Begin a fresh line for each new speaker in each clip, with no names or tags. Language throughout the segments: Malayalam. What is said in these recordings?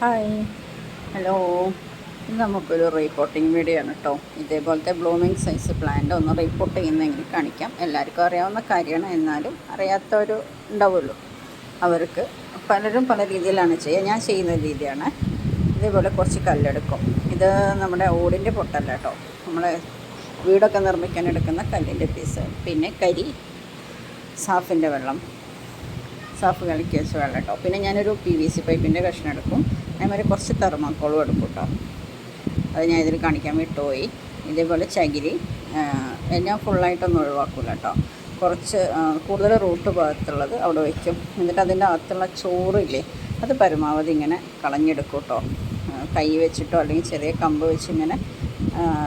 ഹായ് ഹലോ ഇന്ന് നമുക്കൊരു റിപ്പോർട്ടിംഗ് വീഡിയോ ആണ് കേട്ടോ ഇതേപോലത്തെ ബ്ലൂമിങ് സൈസ് പ്ലാന്റ് ഒന്ന് റിപ്പോർട്ട് ചെയ്യുന്നെങ്കിൽ കാണിക്കാം. എല്ലാവർക്കും അറിയാവുന്ന കാര്യമാണ്. എന്നാലും അറിയാത്തവർ ഉണ്ടാവുമല്ലോ അവർക്ക് പലരും പല രീതിയിലാണ് ചെയ്യുക. ഞാൻ ചെയ്യുന്ന രീതിയാണ്. ഇതേപോലെ കുറച്ച് കല്ലെടുക്കും. ഇത് നമ്മുടെ ഓടിന്റെ പൊട്ടല്ല കേട്ടോ നമ്മൾ വീടൊക്കെ നിർമ്മിക്കാൻ എടുക്കുന്ന കല്ലിന്റെ പീസ് പിന്നെ കരി സാഫിന്റെ വെള്ളം. സാഫ് കലക്കി വെള്ളം കേട്ടോ പിന്നെ ഞാനൊരു പി വി സി പൈപ്പിന്റെ കഷ്ണം എടുക്കും. അതേമാതിരി കുറച്ച് തെർമാക്കോളും എടുക്കും കേട്ടോ അത് ഞാൻ ഇതിൽ കാണിക്കാൻ വിട്ടുപോയി ഇതേപോലെ ചകിരി ഞാൻ ഫുള്ളായിട്ടൊന്നും ഒഴിവാക്കില്ല കേട്ടോ. കുറച്ച് കൂടുതൽ റൂട്ട് ഭാഗത്തുള്ളത് അവിടെ വയ്ക്കും എന്നിട്ട് അതിന്റെ അകത്തുള്ള ചോറില്ലേ അത് പരമാവധി ഇങ്ങനെ കളഞ്ഞെടുക്കും കേട്ടോ. കൈ വെച്ചിട്ടോ അല്ലെങ്കിൽ ചെറിയ കമ്പ് വെച്ച് ഇങ്ങനെ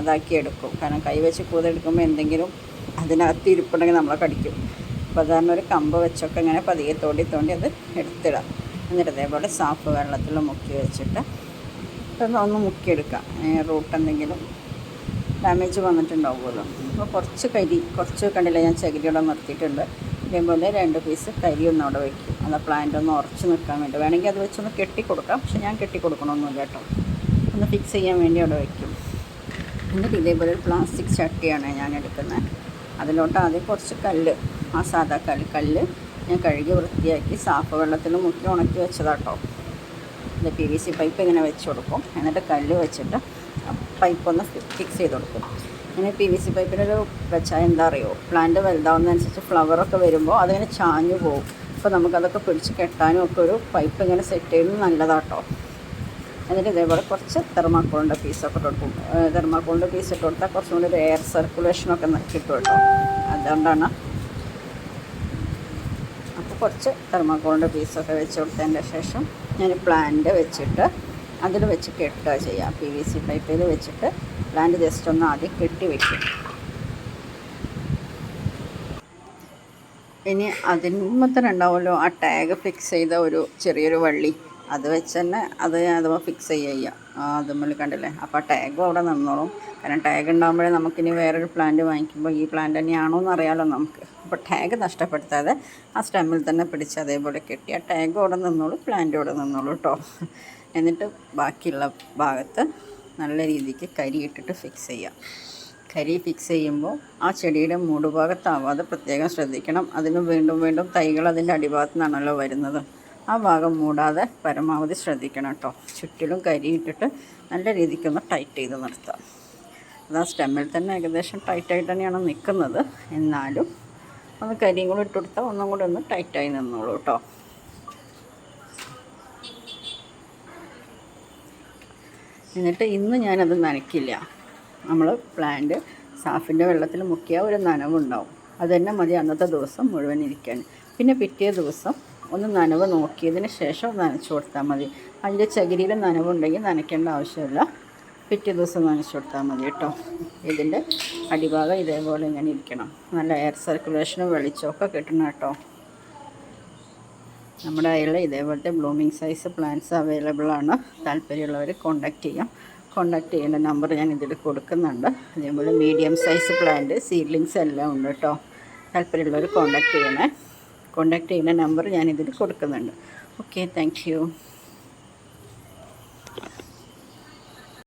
ഇതാക്കിയെടുക്കും കാരണം കൈ വെച്ച് കൂതെടുക്കുമ്പോൾ എന്തെങ്കിലും അതിനകത്ത് ഇരിപ്പുണ്ടെങ്കിൽ നമ്മളെ കടിക്കും. അപ്പോൾ അതാണ് ഒരു കമ്പ് വെച്ചൊക്കെ ഇങ്ങനെ പതിയെ തോണ്ടി തോണ്ടി അത് എടുത്തിടാം. എന്നിട്ട് ഇതേപോലെ സാഫ് വെള്ളത്തിൽ മുക്കി വെച്ചിട്ട് ഒന്ന് മുക്കിയെടുക്കാം. റൂട്ട് എന്തെങ്കിലും ഡാമേജ് വന്നിട്ടുണ്ടാവുമല്ലോ. അപ്പോൾ കുറച്ച് കരി കുറച്ച് കണ്ടില്ല ഞാൻ ചകിരിയോടെ നിർത്തിയിട്ടുണ്ട്. ഇതേപോലെ രണ്ട് പീസ് കരി ഒന്ന് അവിടെ വയ്ക്കും അത് പ്ലാന്റ് ഒന്ന് ഉറച്ച് നിൽക്കാൻ വേണ്ടി. വേണമെങ്കിൽ അത് വെച്ചൊന്ന് കെട്ടിക്കൊടുക്കാം. പക്ഷെ ഞാൻ കെട്ടി കൊടുക്കണമൊന്നുമില്ല കേട്ടോ. ഒന്ന് ഫിക്സ് ചെയ്യാൻ വേണ്ടി അവിടെ വയ്ക്കും എന്നിട്ട് ഇതേപോലെ ഒരു പ്ലാസ്റ്റിക് ചട്ടിയാണ് ഞാൻ എടുക്കുന്നത്. അതിലോട്ട് ആദ്യം കുറച്ച് കല്ല് ആ സാധാ കല്ല് കല്ല് ഞാൻ കഴുകി വൃത്തിയാക്കി സാഫ് വെള്ളത്തിൽ മുക്കി ഉണക്കി വെച്ചതാട്ടോ. ഇത് പി വി സി പൈപ്പ് ഇങ്ങനെ വെച്ച് കൊടുക്കും. എന്നിട്ട് കല്ല് വെച്ചിട്ട് പൈപ്പ് ഒന്ന് ഫിക്സ് ചെയ്ത് കൊടുക്കും. ഇങ്ങനെ പി വി സി പൈപ്പിനൊരു വെച്ചാൽ എന്താ അറിയോ? പ്ലാന്റ് വലുതാവുന്നതനുസരിച്ച് ഫ്ലവറൊക്കെ വരുമ്പോൾ അതിങ്ങനെ ചാഞ്ഞു പോകും. അപ്പോൾ നമുക്കതൊക്കെ പിടിച്ച് കെട്ടാനും ഒക്കെ ഒരു പൈപ്പ് ഇങ്ങനെ സെറ്റ് ചെയ്യുന്നത് നല്ലതാട്ടോ. എന്നിട്ട് ഇതേപോലെ കുറച്ച് തെർമാക്കോളിന്റെ പീസൊക്കെ കൊടുക്കും. തെർമാക്കോളിന്റെ പീസ് ഇട്ട് കൊടുത്താൽ കുറച്ചും കൂടി ഒരു എയർ സർക്കുലേഷനൊക്കെ കിട്ടും കേട്ടോ. അതുകൊണ്ടാണ് കുറച്ച് തെർമാക്കോളിന്റെ പീസൊക്കെ വെച്ച് കൊടുത്തതിന്റെ ശേഷം ഞാൻ പ്ലാന്റ് വെച്ചിട്ട് അതിൽ വെച്ച് കെട്ടുക ചെയ്യാം പി വി സി പൈപ്പിൽ വെച്ചിട്ട് പ്ലാന്റ് ജസ്റ്റ് ഒന്ന് ആദ്യം കെട്ടി വെക്കും ഇനി അതിന് തന്നെ ഉണ്ടാവുമല്ലോ ആ ടാഗ് ഫിക്സ് ചെയ്ത ഒരു ചെറിയൊരു വള്ളി. അത് വെച്ച് തന്നെ അത് അഥവാ ഫിക്സ് ചെയ്യുക. അതുമ്മൽ കണ്ടില്ലേ? അപ്പോൾ ടാഗും അവിടെ നിന്നോളും. കാരണം ടാഗ് ഉണ്ടാകുമ്പോഴേ നമുക്കിനി വേറൊരു പ്ലാന്റ് വാങ്ങിക്കുമ്പോൾ ഈ പ്ലാന്റ് തന്നെയാണോ എന്ന് നമുക്ക്. അപ്പോൾ ടാഗ് നഷ്ടപ്പെടുത്താതെ ആ സ്റ്റെമ്മിൽ തന്നെ പിടിച്ച് അതേപോലെ കെട്ടി ആ ടാഗ് അവിടെ നിന്നോളൂ പ്ലാന്റ് അവിടെ നിന്നോളൂ കേട്ടോ എന്നിട്ട് ബാക്കിയുള്ള ഭാഗത്ത് നല്ല രീതിക്ക് കരി ഇട്ടിട്ട് ഫിക്സ് ചെയ്യാം കരി ഫിക്സ് ചെയ്യുമ്പോൾ ആ ചെടിയുടെ മൂടുഭാഗത്താവാതെ പ്രത്യേകം ശ്രദ്ധിക്കണം. അതിന് വീണ്ടും വീണ്ടും തൈകൾ അതിന്റെ അടിഭാഗത്തു നിന്നാണല്ലോ വരുന്നത്. ആ ഭാഗം മൂടാതെ പരമാവധി ശ്രദ്ധിക്കണം കേട്ടോ. ചുറ്റിലും കരി ഇട്ടിട്ട് നല്ല രീതിക്കൊന്ന് ടൈറ്റ് ചെയ്ത് നിർത്താം. അത് ആ സ്റ്റെമ്മിൽ തന്നെ ഏകദേശം ടൈറ്റായിട്ട് തന്നെയാണ് നിൽക്കുന്നത്. എന്നാലും ഒന്ന് കരിയും കൂടി ഇട്ട് കൊടുത്താൽ ഒന്നും കൂടി ഒന്ന് ടൈറ്റായി നിന്നോളൂ കേട്ടോ. എന്നിട്ട് ഇന്ന് ഞാനത് നനയ്ക്കില്ല. നമ്മൾ പ്ലാന്റ് സാഫിന്റെ വെള്ളത്തിൽ മുക്കിയാൽ ഒരു നനവുണ്ടാവും. അത് തന്നെ മതി അന്നത്തെ ദിവസം മുഴുവൻ ഇരിക്കാൻ. പിന്നെ പിറ്റേ ദിവസം ഒന്ന് നനവ് നോക്കിയതിന് ശേഷം നനച്ചു കൊടുത്താൽ മതി. അതിന്റെ ചകിരിയിൽ നനവുണ്ടെങ്കിൽ നനയ്ക്കേണ്ട ആവശ്യമില്ല. പിറ്റേ ദിവസം നനച്ചു കൊടുത്താൽ മതി കേട്ടോ. ഇതിന്റെ അടിഭാഗം ഇതേപോലെ ഇങ്ങനെ ഇരിക്കണം. നല്ല എയർ സർക്കുലേഷനും വെളിച്ചമൊക്കെ കിട്ടണം കേട്ടോ. നമ്മുടെ കയ്യിൽ ഇതേപോലത്തെ ബ്ലൂമിങ് സൈസ് പ്ലാന്റ്സ് അവൈലബിൾ ആണ്. താല്പര്യമുള്ളവർ കോണ്ടാക്ട് ചെയ്യാം. കോണ്ടാക്ട് ചെയ്യേണ്ട നമ്പർ ഞാൻ ഇതിൽ കൊടുക്കുന്നുണ്ട്. അതേപോലെ മീഡിയം സൈസ് പ്ലാന്റ് സീഡ്ലിങ്സ് എല്ലാം ഉണ്ട് കേട്ടോ. താല്പര്യമുള്ളവർ കോണ്ടാക്ട് ചെയ്യണേ. കോണ്ടാക്ട് ചെയ്യുന്ന നമ്പർ ഞാനിതിൽ കൊടുക്കുന്നുണ്ട്. Okay thank